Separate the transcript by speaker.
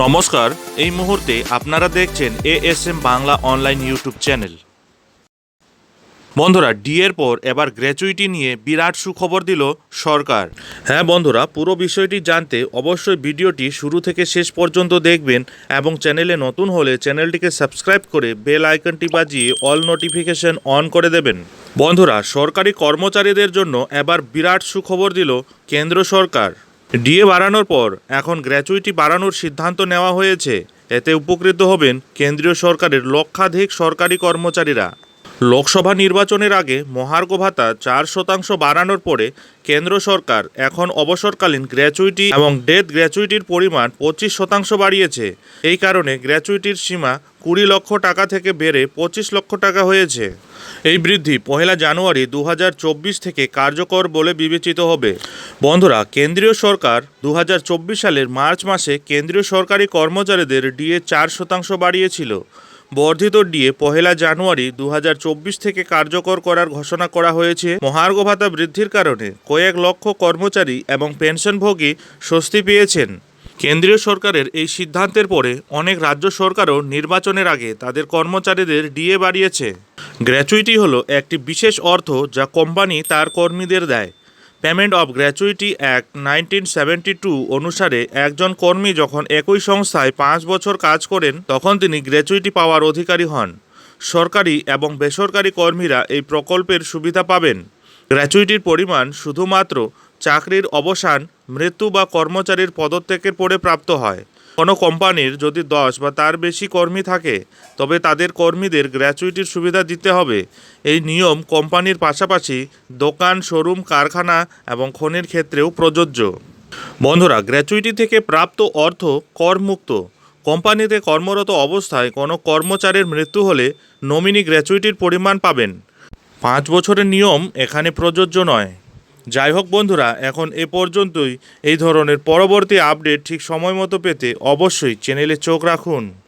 Speaker 1: নমস্কার, এই মুহূর্তে আপনারা দেখছেন ASM Bangla online YouTube channel বন্ধুরা ডিএর পর এবার গ্র্যাচুইটি নিয়ে বিরাট সুখবর দিল সরকার। হ্যাঁ বন্ধুরা, পুরো বিষয়টি জানতে অবশ্যই ভিডিওটি শুরু থেকে শেষ পর্যন্ত দেখবেন এবং চ্যানেলে নতুন হলে চ্যানেলটিকে সাবস্ক্রাইব করে বেল আইকনটি বাজিয়ে অল নোটিফিকেশন অন করে দেবেন। বন্ধুরা, সরকারি কর্মচারীদের জন্য এবার বিরাট সুখবর দিল কেন্দ্র সরকার। ডিএ বাড়ানোর পর এখন গ্র্যাচুইটি বাড়ানোর সিদ্ধান্ত নেওয়া হয়েছে। এতে উপকৃত হবেন কেন্দ্রীয় সরকারের লক্ষাধিক সরকারি কর্মচারীরা। লোকসভা নির্বাচনের আগে মহার্ঘ ভাতা চার শতাংশ বাড়ানোর পরে কেন্দ্র সরকার এখন অবসরকালীন গ্র্যাচুইটি এবং ডেথ গ্র্যাচুইটির পরিমাণ পঁচিশ শতাংশ বাড়িয়েছে। এই কারণে গ্র্যাচুইটির সীমা কুড়ি লক্ষ টাকা থেকে বেড়ে পঁচিশ লক্ষ টাকা হয়েছে। এই বৃদ্ধি পহেলা জানুয়ারি দু হাজার চব্বিশ থেকে কার্যকর বলে বিবেচিত হবে। বন্ধুরা, কেন্দ্রীয় সরকার দু হাজার চব্বিশ সালের মার্চ মাসে কেন্দ্রীয় সরকারি কর্মচারীদের ডিএ চার শতাংশ বাড়িয়েছিল। বর্ধিত ডিএ পহেলা জানুয়ারি দু হাজার চব্বিশ থেকে কার্যকর করার ঘোষণা করা হয়েছে। মহার্ঘ ভাতা বৃদ্ধির কারণে কয়েক লক্ষ কর্মচারী এবং পেনশনভোগী স্বস্তি পেয়েছেন। কেন্দ্রীয় সরকারের এই সিদ্ধান্তের পরে অনেক রাজ্য সরকারও নির্বাচনের আগে তাদের কর্মচারীদের ডিএ বাড়িয়েছে। গ্র্যাচুইটি হলো একটি বিশেষ অর্থ যা কোম্পানি তার কর্মীদের দেয়। Payment of gratuity act nineteen seventy two অনুসারে একজন কর্মী যখন একই সংস্থায় পাঁচ বছর কাজ করেন, তখন তিনি গ্র্যাচুইটি পাওয়ার অধিকারী হন। সরকারি এবং বেসরকারি কর্মীরা এই প্রকল্পের সুবিধা পাবেন। গ্র্যাচুইটির পরিমাণ শুধুমাত্র চাকরির অবসান, মৃত্যু বা কর্মচারীর পদত্যাগের পরে প্রাপ্ত হয়। কোনো কোম্পানির যদি দশ বা তার বেশি কর্মী থাকে, তবে তাদের কর্মীদের গ্র্যাচুইটির সুবিধা দিতে হবে। এই নিয়ম কোম্পানির পাশাপাশি দোকান, শোরুম, কারখানা এবং খনির ক্ষেত্রেও প্রযোজ্য। বন্ধুরা, গ্র্যাচুইটি থেকে প্রাপ্ত অর্থ করমুক্ত। কোম্পানিতে কর্মরত অবস্থায় কোনো কর্মচারীর মৃত্যু হলে নমিনি গ্র্যাচুইটির পরিমাণ পাবেন। পাঁচ বছরের নিয়ম এখানে প্রযোজ্য নয়। যাই হোক বন্ধুরা, এখন এ পর্যন্তই। এই ধরনের পরবর্তী আপডেট ঠিক সময় মতো পেতে অবশ্যই চ্যানেলে চোখ রাখুন।